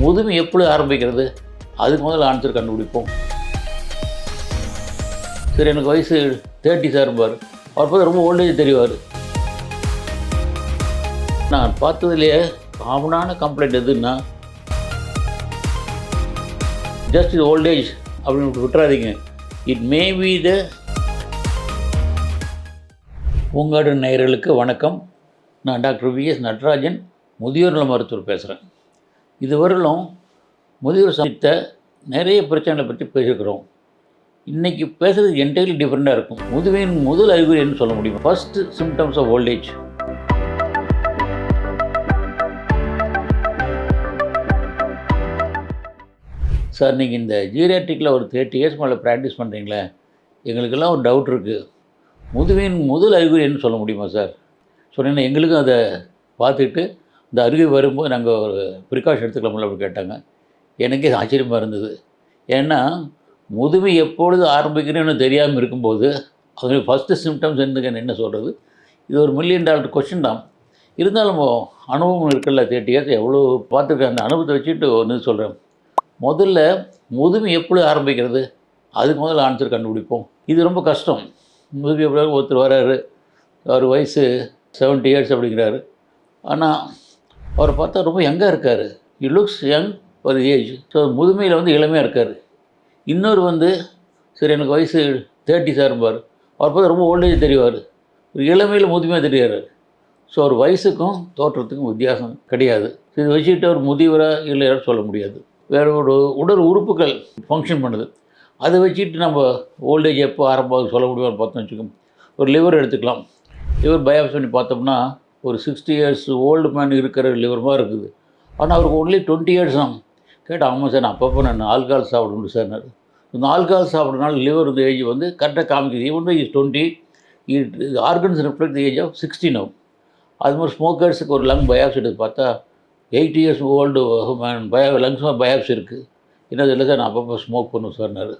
முதுமை எப்படி ஆரம்பிக்கிறது? அதுக்கு முதல்ல ஆன்சர் கண்டுபிடிப்போம். சரி எனக்கு வயசு தேர்ட்டி சார்பார் அவர் பார்த்து ரொம்ப ஓல்டேஜ் தெரிவார். நான் பார்த்ததுலேயே காமனான கம்ப்ளைண்ட் எதுன்னா ஜஸ்ட் இது ஓல்டேஜ் அப்படின்னு விட்டுறாதீங்க. இட் மே பி த பூங்காடு நேயர்களுக்கு வணக்கம். நான் டாக்டர் விஎஸ் நடராஜன் முதியோர் நல மருத்துவர் பேசுகிறேன் இதுவரையிலும் முதியோர் சந்தித்த நிறைய பிரச்சனைகளை பற்றி பேசியிருக்கிறோம். இன்றைக்கி பேசுகிறது என்டையர்லி டிஃப்ரெண்ட்டாக இருக்கும். முதுவையின் முதல் அறிகுறின்னு சொல்ல முடியும்? First symptoms of old age sir நீங்கள் இந்த ஜீரியாட்டிக்கில் ஒரு தேர்ட்டி இயர்ஸ் மேலே ப்ராக்டிஸ் பண்ணுறீங்களே எங்களுக்கெல்லாம் ஒரு டவுட் இருக்குது முதுவையின் முதல் அறிகுறின்னு சொல்ல முடியுமா சார் சொன்னீங்கன்னா எங்களுக்கும் அதை பார்த்துட்டு இந்த அருகே வரும்போது நாங்கள் ஒரு ப்ரிகாஷன் எடுத்துக்கலாம்ல அப்படி கேட்டாங்க. எனக்கே ஆச்சரியமாக இருந்தது. ஏன்னா முதுமை எப்பொழுது ஆரம்பிக்கிறேன்னு தெரியாமல் இருக்கும்போது அது ஃபஸ்ட்டு சிம்டம்ஸ் என்னதுன்னு என்ன சொல்கிறது இது ஒரு மில்லியன் டாலர் கொஷின் தான். இருந்தாலும் அனுபவம் இருக்குல்ல தேர்ட்டி இயர்ஸ் எவ்வளோ பார்த்துருக்கேன் அந்த அனுபவத்தை வச்சுட்டு ஒன்று சொல்கிறேன் முதல்ல முதுமை எப்பொழுது ஆரம்பிக்கிறது? அதுக்கு முதல்ல ஆன்சர் கண்டுபிடிப்போம். இது ரொம்ப கஷ்டம். முதுமை எப்படி ஒருத்தர் வராரு. அவர் வயசு 70 இயர்ஸ் அப்படிங்கிறாரு. ஆனால் அவரை பார்த்தா ரொம்ப யங்காக இருக்கார். இ லுக்ஸ் யங் ஒரு ஏஜ் ஸோ முதுமையில் வந்து இளமையாக இருக்கார். இன்னொரு வந்து சரி எனக்கு வயசு தேர்ட்டி சார்பார் அவர் பார்த்தா ரொம்ப ஓல்டேஜ் தெரிவார். ஒரு இளமையில் முதுமையாக தெரியாரு ஸோ ஒரு வயசுக்கும் தோற்றத்துக்கும் வித்தியாசம் கிடையாது. இது வச்சுக்கிட்டு ஒரு முதியவராக இல்லையான்னு சொல்ல முடியாது. வேறு ஒரு உடல் உறுப்புகள் ஃபங்க்ஷன் பண்ணுது. அதை வச்சுட்டு நம்ம ஓல்டேஜ் எப்போ ஆரம்பம் சொல்ல முடியும்னு பார்த்தோம் வச்சுக்கோங்க. ஒரு லிவர் எடுத்துக்கலாம். லிவர் பயாப்ஸ் பண்ணி பார்த்தோம்னா ஒரு சிக்ஸ்டி இயர்ஸ் ஓல்டு மேன் இருக்கிற லிவரமாக இருக்குது. ஆனால் அவருக்கு ஒன்லி டுவெண்ட்டி இயர்ஸ் தான் கேட்டால் ஆமாம் சார் நான் அப்பப்போ நான் ஆல்கால் சாப்பிடணும் சார் இந்த ஆல்கால் சாப்பிட்றதுனால லிவர் இந்த ஏஜ் வந்து கரெக்டாக காமிக்குது. ஈவன் தான் is twenty it organs reflect age of sixteen now அது மாதிரி ஸ்மோக்கர்ஸுக்கு ஒரு லங் பயாப்ஸ் எடுத்து பார்த்தா எயிட் இயர்ஸ் ஓல்டு மேன் பயா லங்ஸ் பயாப்ஸ் இருக்குது என்னது இல்லை சார் நான் அப்பப்போ ஸ்மோக் பண்ணுவேன் சார்னாரு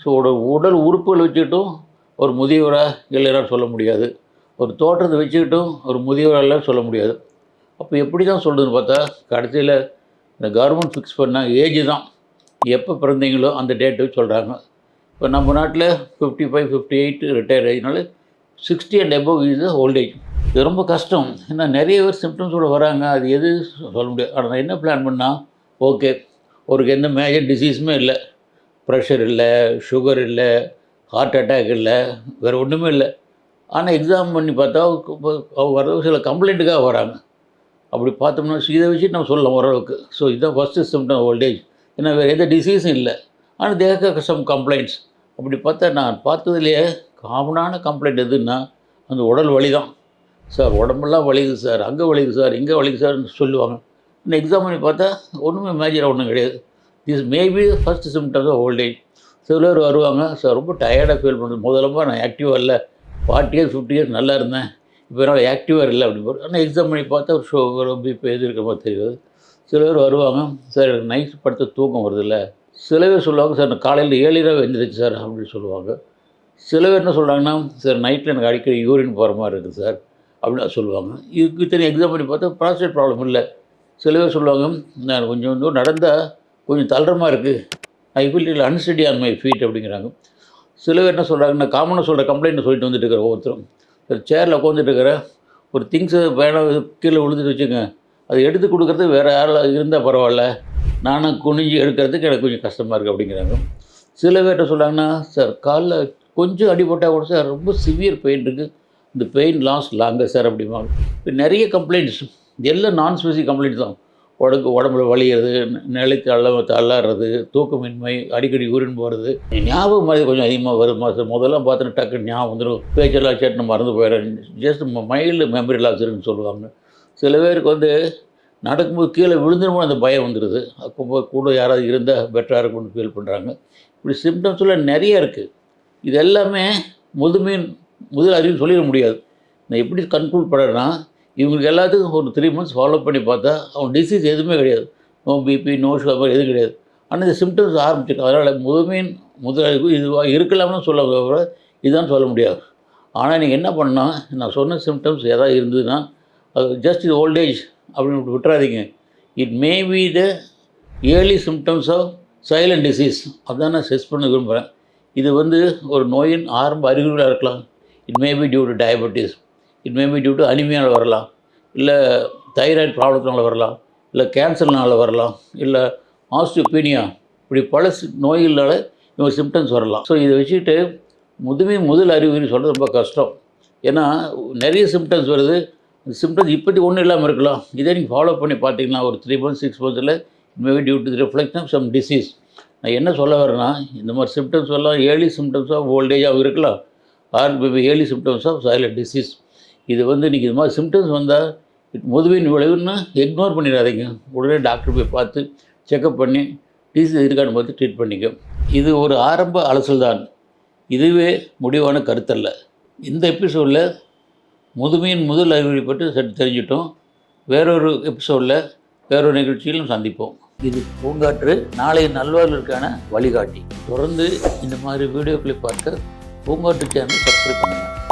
ஸோ உடல் உடல் உறுப்புகள் வச்சுட்டும் ஒரு முதியவராக இல்லைன்னு சொல்ல முடியாது. ஒரு தோற்றத்தை வச்சுக்கிட்டும் ஒரு முதியவராக சொல்ல முடியாது. அப்போ எப்படி தான் சொல்கிறதுன்னு பார்த்தா கடைசியில் இந்த கவர்மெண்ட் ஃபிக்ஸ் பண்ண ஏஜ் தான். எப்போ பிறந்தீங்களோ அந்த டேட்டு சொல்கிறாங்க இப்போ நம்ம நாட்டில் fifty five fifty eight retire ஆகினால sixty and above is old age இது ரொம்ப கஷ்டம். ஏன்னா நிறைய பேர் சிம்டம்ஸோடு வராங்க. அது எது சொல்ல முடியாது. ஆனால் நான் என்ன பிளான் பண்ணால் ஓகே அவருக்கு எந்த மேஜர் டிசீஸுமே இல்லை. ப்ரெஷர் இல்லை சுகர் இல்லை ஹார்ட் அட்டாக் இல்லை வேறு ஒன்றுமே இல்லை. ஆனால் எக்ஸாம் பண்ணி பார்த்தா வர சில கம்ப்ளைண்ட்டுக்காக வராங்க. அப்படி பார்த்தோம்னா இதை வச்சு நம்ம சொல்லலாம் ஓரளவுக்கு. ஸோ இதுதான் ஃபஸ்ட்டு சிம்டம் ஓல்டேஜ் ஏன்னா வேறு எந்த டிசீஸும் இல்லை. ஆனால் தேக சம் கம்ப்ளைண்ட்ஸ் அப்படி பார்த்தா நான் பார்த்ததுலேயே காமனான கம்ப்ளைண்ட் எதுன்னா அந்த உடல் வலி தான். சார் உடம்பெல்லாம் வலிக்குது சார் அங்கே வலிக்குது சார் இங்கே வலிக்குது சார்னு சொல்லுவாங்க. இன்னும் எக்ஸாம் பண்ணி பார்த்தா ஒன்றுமே மேஜராக ஒன்றும் கிடையாது. This maybe first symptoms of old age சில பேர் வருவாங்க சார் ரொம்ப டயர்டாக ஃபீல் பண்ணுறது முதல்ல நான் ஆக்டிவாக இல்லை. பாட்டியே சுட்டியே நல்லா இருந்தேன். இப்போ என்னால் ஆக்டிவாக இல்லை அப்படின்னு போகிறோம் ஆனால் எக்ஸாம் பண்ணி பார்த்தா ஒரு ஷுகர் இப்போ எது இருக்கிற மாதிரி தெரியாது. சில பேர் வருவாங்க சார் எனக்கு நைட் படுத்த தூக்கம் வருதில்ல. சில பேர் சொல்லுவாங்க சார் நான் காலையில் ஏழிராக எழுந்திரிச்சு சார் அப்படின்னு சொல்லுவாங்க. சில பேர் என்ன சொல்கிறாங்கன்னா சார் நைட்டில் எனக்கு அடிக்கடி யூரின் போகிற மாதிரி இருக்குது சார் அப்படின்னு சொல்லுவாங்க. இதுக்கு இத்தனை எக்ஸாம் பண்ணி பார்த்தா ப்ராஸ்டேட் ப்ராப்ளம் இல்லை. சில பேர் சொல்லுவாங்க நான் கொஞ்சம் கொஞ்சம் நடந்தால் கொஞ்சம் தளரமாக இருக்குது I feel unsteady on my feet அப்படிங்கிறாங்க. சில பேர் என்ன சொல்கிறாங்கன்னா காமனாக சொல்கிற கம்ப்ளைண்ட் சொல்லிட்டு வந்துட்டு இருக்கிற ஒவ்வொருத்தரும். ஒரு சேரில் உட்காந்துட்டு இருக்கிற ஒரு திங்ஸு வேணாம் கீழே விழுந்துட்டு வச்சுங்க அதை எடுத்து கொடுக்குறது வேறு யாரால் இருந்தால் பரவாயில்ல. நானும் குனிஞ்சு எடுக்கிறதுக்கு எனக்கு கொஞ்சம் கஷ்டமாக இருக்குது அப்படிங்கிறாங்க. சில பேர்கிட்ட சொல்கிறாங்கன்னா சார் காலில் கொஞ்சம் அடிபட்டால் கூட சார் ரொம்ப சிவியர் பெயின் இருக்குது இந்த பெயின் லாஸ்ட் லாங்க சார் அப்படிமா இப்போ நிறைய கம்ப்ளைண்ட்ஸ் எல்லாம் நான் ஸ்பெசிஃபிக் கம்ப்ளைண்ட்ஸ் தான். உடம்பு உடம்புல வலிகிறது நிலைத்து அள்ள தள்ளாடுறது தூக்கமின்மை அடிக்கடி யூரின் போகிறது ஞாபகம் மாதிரி கொஞ்சம் அதிகமாக வரும். சார் முதல்ல பார்த்தோன்னா டக்குன்னு ஞாபகம் வந்துடும் பேச்செல்லாம் சேட்டு மறந்து போயிடுறேன் ஜஸ்ட் மைல்டு மெமரி லாஸ் இருக்குன்னு சொல்லுவாங்க. சில பேருக்கு வந்து நடக்கும்போது கீழே விழுந்துருமோ அந்த பயம் வந்துடுது அப்போ கூட யாராவது இருந்தால் பெட்டராக இருக்கும்னு ஃபீல் பண்ணுறாங்க இப்படி சிம்டம்ஸ்லாம் நிறைய இருக்குது இது எல்லாமே முதுமையின் முதல் அறிவு சொல்லிட முடியாது. நான் எப்படி கண்ட்ரோல் பண்ணுறேன்னா இவங்களுக்கு எல்லாத்துக்கும் ஒரு த்ரீ மந்த்ஸ் ஃபாலோ பண்ணி பார்த்தா அவன் டிசீஸ் எதுவுமே கிடையாது. நோ பிபி நோ சுகர் எதுவும் கிடையாது. ஆனால் இந்த சிம்டம்ஸ் ஆரம்பிச்சிருக்கு. அதனால் முதுமையின் முதலாளிக்கு இதுவாக இருக்கலாம்னு சொல்ல கூட இதுதான் சொல்ல முடியாது. ஆனால் நீங்கள் என்ன பண்ணால் நான் சொன்ன சிம்டம்ஸ் எதாவது இருந்ததுன்னா அது ஜஸ்ட் இது ஓல்டேஜ் அப்படின்னு விட்டு விட்டுறாதீங்க. It may be the early symptoms of silent disease அதான் நான் செஸ் பண்ண விரும்புகிறேன் இது வந்து ஒரு நோயின் ஆரம்ப அறிகுறிகளாக இருக்கலாம். It may be due to diabetes it maybe due to அனிமியால் வரலாம் இல்லை தைராய்டு ப்ராப்ளத்தினால வரலாம் இல்லை கேன்சர்னால வரலாம் இல்லை ஆஸ்டியோபீனியா இப்படி பல நோய்களால் இவங்க சிம்டம்ஸ் வரலாம். ஸோ இதை வச்சுக்கிட்டு முதுமை முதல் அறிகுறி சொல்கிறது ரொம்ப கஷ்டம். ஏன்னா நிறைய சிம்டம்ஸ் வருது. சிம்டம்ஸ் இப்படி ஒன்றும் இல்லாமல் இருக்கலாம். இதே நீங்கள் ஃபாலோ பண்ணி பார்த்தீங்கன்னா ஒரு three months six மந்த்ஸில் maybe due to reflection of some disease நான் என்ன சொல்ல வரேன்னா இந்த மாதிரி சிம்டம்ஸ் எல்லாம் ஏர்லி சிம்டம்ஸ் ஆஃப் ஓல்டேஜாகவும் இருக்கலாம். Or maybe early symptoms of silent disease இது வந்து இன்றைக்கி இது மாதிரி சிம்டம்ஸ் வந்தால் முதுமையின் விளைவுன்னு இக்னோர் பண்ணிடாதீங்க. உடனே டாக்டர் போய் பார்த்து செக்கப் பண்ணி டிசி இருக்கான்னு பார்த்து ட்ரீட் பண்ணிக்க. இது ஒரு ஆரம்ப அலசல் தான். இதுவே முடிவான கருத்தல்ல. இந்த எபிசோடில் முதுமையின் முதல் அறிகுறி பற்றி சற்று தெரிஞ்சிட்டோம். வேறொரு எபிசோடில் வேறொரு நிகழ்ச்சியிலும் சந்திப்போம். இது பூங்காற்று நாளைய நல்வாழ்வுக்கான வழிகாட்டி. தொடர்ந்து இந்த மாதிரி வீடியோக்களை பார்க்க பூங்காற்று சேனல் சப்ஸ்கிரைப் பண்ணுங்கள்